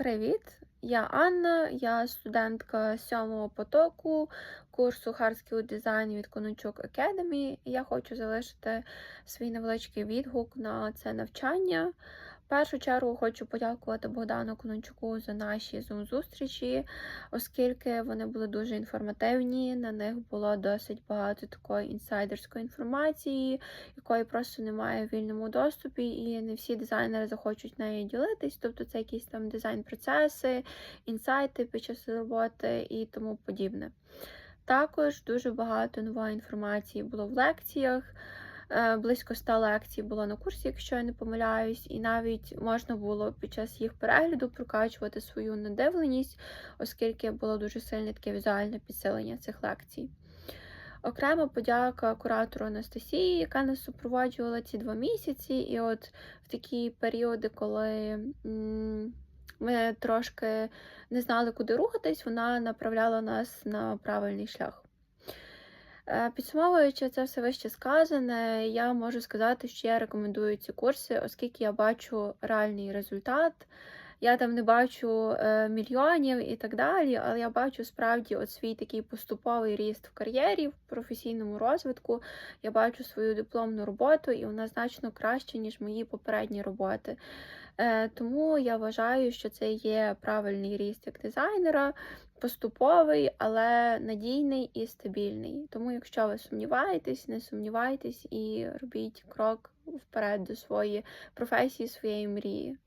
Привіт, я Анна, я студентка сьомого потоку курсу Skill Design від Конучок Academy. Я хочу залишити свій невеличкий відгук на це навчання. Першу чергу хочу подякувати Богдану Конучуку за наші зум-зустрічі, оскільки вони були дуже інформативні. На них було досить багато такої інсайдерської інформації, якої просто немає в вільному доступі, і не всі дизайнери захочуть нею ділитись. Тобто це якісь там дизайн-процеси, інсайти під час роботи і тому подібне. Також дуже багато нової інформації було в лекціях. Е, Близько 100 лекцій було на курсі, якщо я не помиляюсь, і навіть можна було під час їх перегляду прокачувати свою надивленість, оскільки було дуже сильне таке візуальне підсилення цих лекцій. Окрема подяка куратору Анастасії, яка нас супроводжувала ці два місяці. І от в такі періоди, коли ми трошки не знали, куди рухатись, вона направляла нас на правильний шлях. Е, Підсумовуючи це все вище сказане, я можу сказати, що я рекомендую ці курси, оскільки я бачу реальний результат. Я там не бачу е, мільйонів і так далі, але я бачу справді от свій такий поступовий ріст в кар'єрі, в професійному розвитку. Я бачу свою дипломну роботу, і вона значно краще, ніж мої попередні роботи. Е, Тому я вважаю, що це є правильний ріст як дизайнера, поступовий, але надійний і стабільний. Тому, якщо ви сумніваєтесь, не сумнівайтесь і робіть крок вперед до своєї професії, своєї мрії.